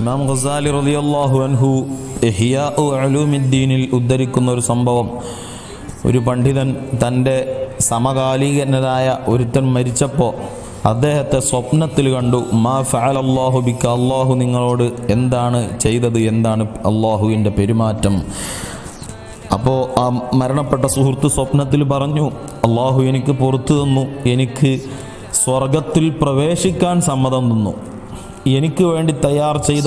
ഇമാം ഖസാലി റളിയല്ലാഹു അൻഹു ഇഹ്യാഉ അലൂമിദ്ദീനിൽ ഉദ്ധരിക്കുന്ന ഒരു സംഭവം. ഒരു പണ്ഡിതൻ തന്റെ സമകാലികനായ ഒരുത്തൻ മരിച്ചപ്പോൾ അദ്ദേഹത്തെ സ്വപ്നത്തിൽ കണ്ടു. മാ ഫഅലല്ലാഹു അള്ളാഹു ബിക്ക അള്ളാഹു നിങ്ങളോട് എന്താണ് ചെയ്തത്? എന്താണ് അള്ളാഹുവിന്റെ പെരുമാറ്റം? അപ്പോൾ ആ മരണപ്പെട്ട സുഹൃത്ത് സ്വപ്നത്തിൽ പറഞ്ഞു അള്ളാഹു എനിക്ക് പുറത്തു തന്നു. എനിക്ക് സ്വർഗത്തിൽ പ്രവേശിക്കാൻ സമ്മതം തന്നു. എനിക്ക് വേണ്ടി തയ്യാർ ചെയ്ത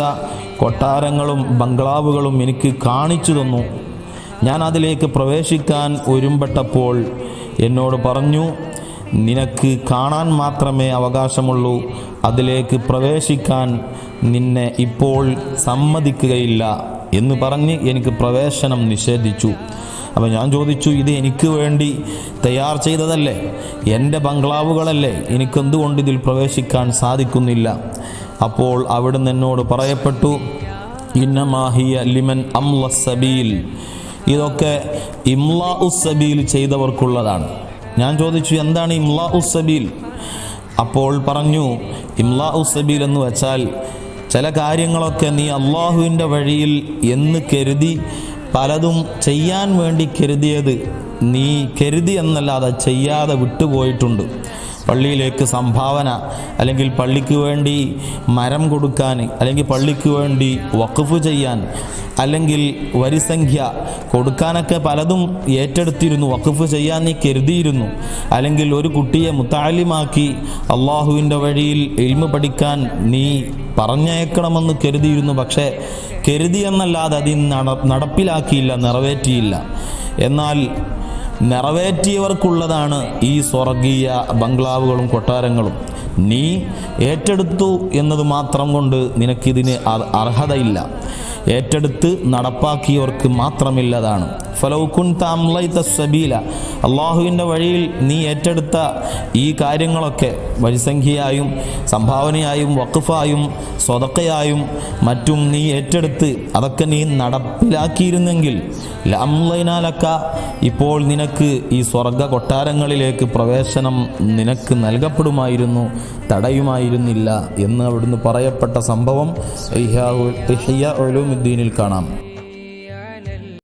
കൊട്ടാരങ്ങളും ബംഗ്ലാവുകളും എനിക്ക് കാണിച്ചു തന്നു. ഞാൻ അതിലേക്ക് പ്രവേശിക്കാൻ ഒരുമ്പെട്ടപ്പോൾ എന്നോട് പറഞ്ഞു നിനക്ക് കാണാൻ മാത്രമേ അവകാശമുള്ളൂ. അതിലേക്ക് പ്രവേശിക്കാൻ നിന്നെ ഇപ്പോൾ സമ്മതിക്കുകയില്ല. എന്ന് പറഞ്ഞ് എനിക്ക് പ്രവേശനം നിഷേധിച്ചു. അപ്പോൾ ഞാൻ ചോദിച്ചു ഇത് എനിക്ക് വേണ്ടി തയ്യാർ ചെയ്തതല്ലേ? എന്റെ ബംഗ്ലാവുകളല്ലേ? എനിക്കെന്തുകൊണ്ട് ഇതിൽ പ്രവേശിക്കാൻ സാധിക്കുന്നില്ല? അപ്പോൾ അവിടുന്ന് എന്നോട് പറയപ്പെട്ടു ഇന്നമാഹിയ ലിമൻ അംലസബീൽ ഇതൊക്കെ ഇംലാ ഉസബീൽ ചെയ്തവർക്കുള്ളതാണ്. ഞാൻ ചോദിച്ചു എന്താണ് ഇംലാ ഉസബീൽ അപ്പോൾ പറഞ്ഞു ഇംലാ ഉസബീൽ എന്ന് വെച്ചാൽ ചില കാര്യങ്ങളൊക്കെ നീ അള്ളാഹുവിന്റെ വഴിയിൽ എന്ന് കരുതി പലതും ചെയ്യാൻ വേണ്ടി കരുതിയത് നീ കരുതി എന്നല്ലാതെ ചെയ്യാതെ വിട്ടുപോയിട്ടുണ്ട്. പള്ളിയിലേക്ക് സംഭാവന അല്ലെങ്കിൽ പള്ളിക്ക് വേണ്ടി മരം കൊടുക്കാൻ അല്ലെങ്കിൽ പള്ളിക്ക് വേണ്ടി വഖഫ് ചെയ്യാൻ അല്ലെങ്കിൽ വരിസംഖ്യ കൊടുക്കാനൊക്കെ പലതും ഏറ്റെടുത്തിരുന്നു വഖഫ് ചെയ്യാൻ നീ കരുതിയിരുന്നു. അല്ലെങ്കിൽ ഒരു കുട്ടിയെ മുത്താലിമാക്കി അള്ളാഹുവിന്റെ വഴിയിൽ എൽമ പഠിക്കാൻ നീ പറഞ്ഞേക്കണമെന്ന് കരുതിയിരുന്നു. പക്ഷേ കരുതിയെന്നല്ലാതെ അതിൽ അത് നട നടപ്പിലാക്കിയില്ല നിറവേറ്റിയില്ല. എന്നാൽ നിറവേറ്റിയവർക്കുള്ളതാണ് ഈ സ്വർഗീയ ബംഗ്ലാവുകളും കൊട്ടാരങ്ങളും. നീ ഏറ്റെടുത്തു എന്നത് മാത്രം കൊണ്ട് നിനക്കിതിന് അർഹതയില്ല. ഏറ്റെടുത്ത് നടപ്പാക്കിയവർക്ക് മാത്രമില്ലതാണ്. ഫലൗക്കുൻ താംലൈ സബീല. അള്ളാഹുവിന്റെ വഴിയിൽ നീ ഏറ്റെടുത്ത ഈ കാര്യങ്ങളൊക്കെ വഴിസംഖ്യയായും സംഭാവനയായും വഖഫായും സ്വതക്കയായും മറ്റും നീ ഏറ്റെടുത്ത് അതൊക്കെ നീ നടപ്പിലാക്കിയിരുന്നെങ്കിൽ ലംലൈനാലക്ക ഇപ്പോൾ നിനക്ക് ഈ സ്വർഗ കൊട്ടാരങ്ങളിലേക്ക് പ്രവേശനം നിനക്ക് നൽകപ്പെടുമായിരുന്നു തടയുമായിരുന്നില്ല എന്ന് അവിടുന്ന് പറയപ്പെട്ട സംഭവം ഇഹ്യ ഉലൂമുദ്ദീനിൽ കാണാം.